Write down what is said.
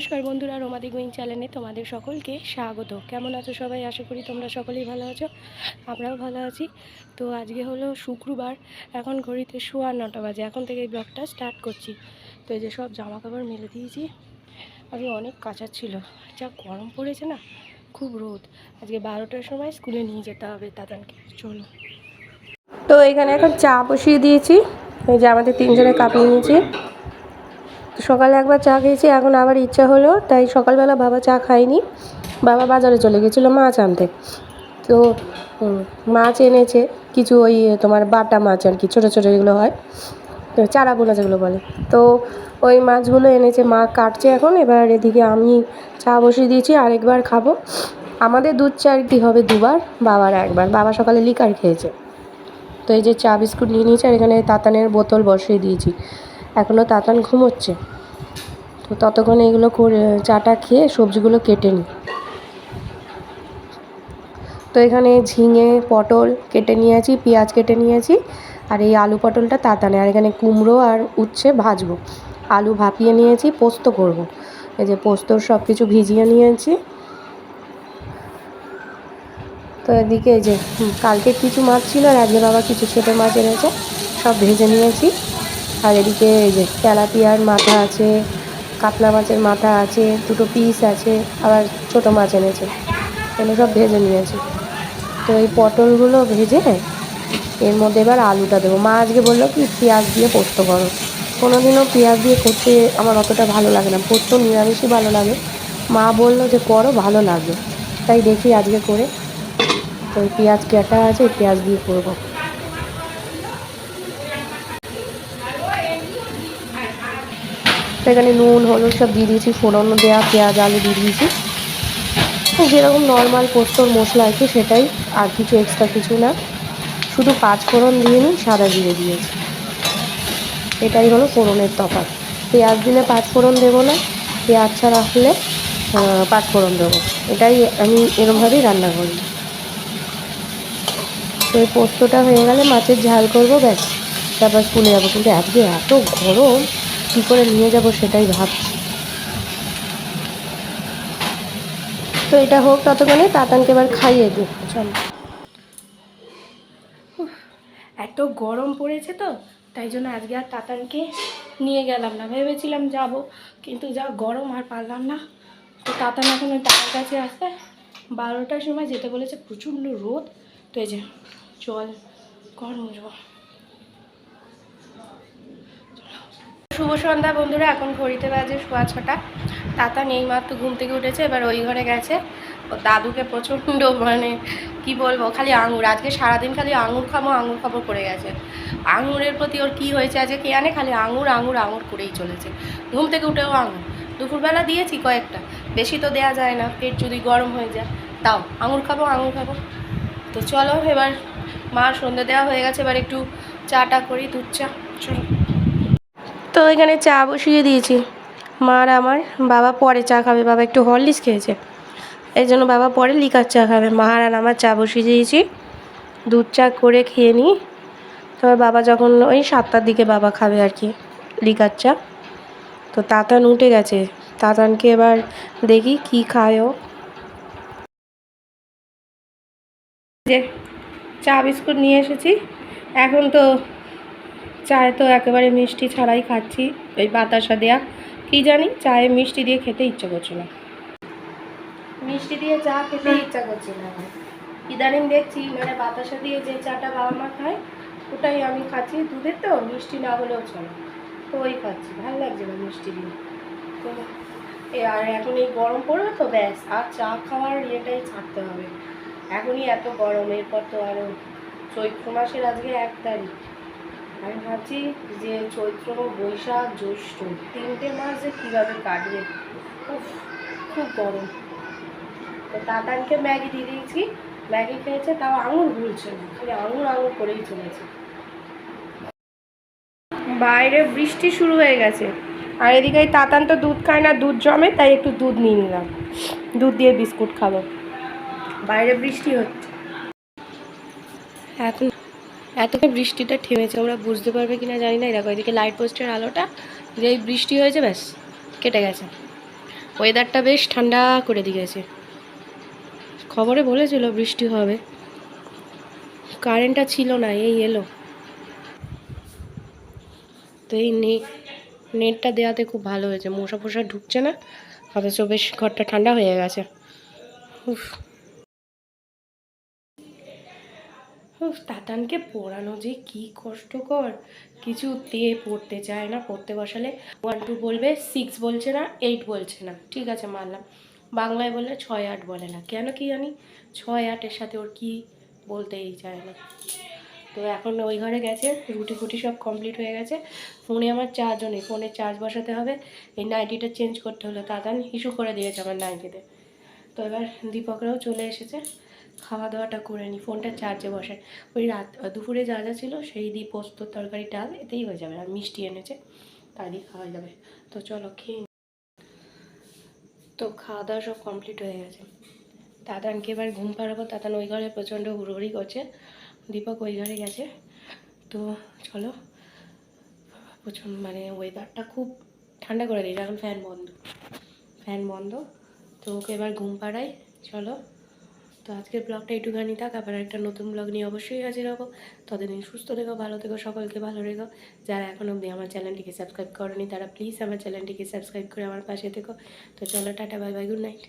নমস্কার বন্ধুরা রোমাদি গোয়িং চ্যানেলে তোমাদের সকলকে স্বাগত। কেমন আছো সবাই? আশা করি তোমরা সকলেই ভালো আছো, আমরাও ভালো আছি। তো আজকে হলো শুক্রবার, এখন ঘড়িতে শোয়ার নটা বাজে, এখন থেকে এই ব্লগটা স্টার্ট করছি। তো এই যে সব জামা কাপড় মেলে দিয়েছি আমি অনেক কাঁচা ছিল, যা গরম পড়েছে না, খুব রোদ। আজকে বারোটার সময় স্কুলে নিয়ে যেতে হবে তাদেরকে চলো। তো এখানে এখন চা বসিয়ে দিয়েছি, এই যে আমাদের তিনজনে কাপিয়ে নিয়েছি। সকালে একবার চা খেয়েছি, এখন আবার ইচ্ছা হলো, তাই সকালবেলা বাবা চা খায়নি। বাবা বাজারে চলে গেছিল মাছ আনতে। তো মাছ এনেছে, কিছু ওই তোমার বাটা মাছ আর কি, ছোটো ছোটো যেগুলো হয়, তো চারা বোনা যেগুলো বলে। তো ওই মাছগুলো এনেছে, মা কাটছে এখন, এবার এদিকে আমি চা বসিয়ে দিয়েছি, আরেকবার খাব। আমাদের দুধ চা আর কি হবে দুবার, বাবার একবার। বাবা সকালে লিকার খেয়েছে। তো এই যে চা বিস্কুট নিয়ে নিয়েছি, আর এখানে তাতানের বোতল বসিয়ে দিয়েছি। এখনও তাতান ঘুমোচ্ছে। তো ততক্ষণ এগুলো করে, চাটা খেয়ে সবজিগুলো কেটে নিই। তো এখানে ঝিঙে, পটল কেটে নিয়েছি, পেঁয়াজ কেটে নিয়েছি, আর এই আলু পটলটা তাতানে। আর এখানে কুমড়ো আর উচ্ছে ভাজবো। আলু ভাপিয়ে নিয়েছি, পোস্ত করব। এই যে পোস্তর সব কিছু ভিজিয়ে নিয়েছি। তো এদিকে এই যে কালকে কিছু মাছ ছিল আর আজকে বাবা কিছু ছোটো মাছ এনেছে, সব ভেজে নিয়েছি। আর এদিকে যে তেলাপিয়ার মাথা আছে, কাতলা মাছের মাথা আছে, দুটো পিস আছে, আবার ছোটো মাছ এনেছে। এগুলো সব ভেজে নিয়েছে তো এই পটলগুলো ভেজে এর মধ্যে এবার আলুটা দেবো। মা আজকে বলল কি, পেঁয়াজ দিয়ে পোস্ত করো। কোনো দিনও পেঁয়াজ দিয়ে করতে আমার অতটা ভালো লাগে না। পোস্ত নিরামিষই ভালো লাগে। মা বলল যে, করো, ভালো লাগবে। তাই দেখি আজকে করে। তো পেঁয়াজ কাটা আছে পেঁয়াজ দিয়ে করব। তো এখানে নুন, হলুদ সব দিয়ে দিয়েছি ফোড়ন দেওয়া পেঁয়াজ, আলু দিয়ে দিয়েছি। যেরকম নর্মাল পোস্তর মশলা আছে সেটাই, আর কিছু এক্সট্রা কিছু না। শুধু পাঁচ ফোড়ন দিয়ে নিই সাদা জিরে দিয়েছি। এটাই হলো ফোড়নের তফাৎ। পেঁয়াজ দিলে পাঁচ ফোড়ন দেবো না, পেঁয়াজ ছাড়া হলে পাঁচ ফোড়ন দেবো। এটাই আমি এরমভাবেই রান্না করি। তো এই পোস্তটা হয়ে গেলে মাছের ঝাল করব, ব্যাস। তারপর স্কুলে যাব, কিন্তু আজকে এত গরম। কী করে নিয়ে যাব সেটাই ভাবছি। তো এটা হোক ততক্ষণে, তাতানকে এবার খাইয়ে দিই চলো। এত গরম পড়েছে তো, তাই জন্য আজকে আর তাতানকে নিয়ে গেলাম না। ভেবেছিলাম যাব, কিন্তু যা গরম আর পারলাম না। তো তাতান এখন ওই দাদার কাছে আসতে বারোটার সময় যেতে বলেছে, প্রচণ্ড রোদ। তো এই যে জল ঘর মুছবো। শুভ সন্ধ্যা বন্ধুরা, এখন ঘড়িতে বাজে সোয়া ছটা। তাতা নেই মাত্র ঘুম থেকে উঠেছে, এবার ওই ঘরে গেছে। ও দাদুকে প্রচণ্ড মানে কি বলব, খালি আঙুর। আজকে সারাদিন খালি আঙুর খাব আঙুর খাব করে গেছে। আঙুরের প্রতি ওর কি হয়েছে আজকে কে আনে খালি আঙুর আঙুর আঙুর করেই চলেছে। ঘুম থেকে উঠেও আঙুর। দুপুরবেলা দিয়েছি কয়েকটা, বেশি তো দেয়া যায় না, পেট যদি গরম হয়ে যায়। তাও আঙুর খাব আঙুর খাব। তো চলো, এবার মা সন্ধে দেওয়া হয়ে গেছে, এবার একটু চাটা করি, দুধ চা। চলো। তো এখানে চা বসিয়ে দিয়েছি। মার আমার, বাবা পরে চা খাবে, বাবা একটু হরলিক্স খেয়েছে। এই জন্য বাবা পরে লিকার চা খাবে। মার আর আমার চা বসিয়ে দিয়েছি। দুধ চা করে খেয়ে নিই। তবে বাবা যখন ওই সাতটার দিকে বাবা খাবে আর কি, লিকার চা। তো তাতান উঠে গেছে। তাতানকে এবার দেখি কি খায় ও। যে চা বিস্কুট নিয়ে এসেছি। এখন তো চায়ে তো একেবারে মিষ্টি ছাড়াই খাচ্ছি ওই বাতাসা দেয়া। কি জানি চায়ে মিষ্টি দিয়ে খেতে ইচ্ছে করছে না। মিষ্টি দিয়ে চা খেতে ইচ্ছা করছে না। ইদানিং দেখছি মানে বাতাসা দিয়ে যে চাটা বাবা মা খায় ওটাই আমি খাচ্ছি। দুধের তো মিষ্টি না হলেও চলে। তো ওই খাচ্ছি ভালো লাগছে না মিষ্টি দিয়ে। তো এ আর এখন এই গরম পড়বে তো ব্যাস আর চা খাওয়ার ইয়েটাই ছাড়তে হবে। এখনই এত গরম এরপর তো আরও চৈত্র মাসের আজকে এক তারিখ। আমি ভাবছি যে চৈত্র, বৈশাখ, জ্যৈষ্ঠ তিনটে মাস যে কীভাবে কাটবে? উফ, খুব গরম। তো তাতানকে ম্যাগি দিয়ে দিয়েছি। ম্যাগি খেয়েছে, তাও আঙুর ভুলছে না। খালি আঙুর আঙুর করেই চলেছে। বাইরে বৃষ্টি শুরু হয়ে গেছে। আর এদিকে তাতান তো দুধ খায় না, দুধ জমে, তাই একটু দুধ নিয়ে নিলাম। দুধ দিয়ে বিস্কুট খাব। বাইরে বৃষ্টি হচ্ছে। এখন এত বৃষ্টিটা থেমেছে, আমরা বুঝতে পারবে কি না জানি না। এই দেখো, এদিকে লাইট পোস্টের আলোটা যেই বৃষ্টি হয়েছে, ব্যাস, কেটে গেছে। ওয়েদারটা বেশ ঠান্ডা করে দিয়েছে। খবরে বলেছিল বৃষ্টি হবে। কারেন্টটা ছিল না, এই এলো। তো এই নেট নেটটা দেওয়াতে খুব ভালো হয়েছে। মশা ফসা ঢুকছে না, অথচ বেশ ঘরটা ঠান্ডা হয়ে গেছে। উফ উফ তাতানকে পড়ানো যে কি কষ্টকর। কিছুতে পড়তে চায় না, পড়তে বসালে ওয়ান টু বলবে সিক্স বলছে না এইট বলছে না। ঠিক আছে, মানলাম। বাংলায় বললে ছয়, আট বলে না। কেন কি জানি? ছয়, আটের সাথে ওর কি বলতেই চায় না। তো এখন ওই ঘরে গেছে, রুটি ফুটি সব কমপ্লিট হয়ে গেছে। ফোনে আমার চার্জও নেই। ফোনে চার্জ বসাতে হবে। এই নাইটিটা চেঞ্জ করতে হলো। তাতান ইস্যু করে দিয়েছে আমার নাইটিতে তো এবার দীপকরাও চলে এসেছে। খাওয়া দাওয়াটা করে নিই ফোনটা চার্জে বসে ওই রাত দুপুরে যা যা ছিল সেই দিয়ে পোস্ত, তরকারি, ডাল এতেই হয়ে যাবে, আর মিষ্টি এনেছে, তা দিয়ে খাওয়া যাবে। তো চলো খেয়ে। তো খাওয়া দাওয়া সব কমপ্লিট হয়ে গেছে। দাদানকে এবার ঘুম পাড়াবো, দাদান ওই ঘরে প্রচণ্ড হুড়োহুড়ি করছে, দীপক ওই ঘরে গেছে। তো চলো, প্রচণ্ড মানে ওয়েদারটা খুব ঠান্ডা করে দিয়েছে, এখন ফ্যান বন্ধ। ফ্যান বন্ধ, তো ওকে এবার ঘুম পাড়াই, চলো। তো আজকের ব্লগটা একটুখানি থাক, আবার একটা নতুন ব্লগ নিয়ে অবশ্যই হাজির হব। ততদিন সুস্থ থেকো, ভালো থেকো, সকলকে ভালো রেখো। যারা এখন অবধি আমার চ্যানেলটিকে সাবস্ক্রাইব করেনি, তারা প্লিজ আমার চ্যানেলটিকে সাবস্ক্রাইব করে আমার পাশে থেকো। তো চলো, tata bye bye good night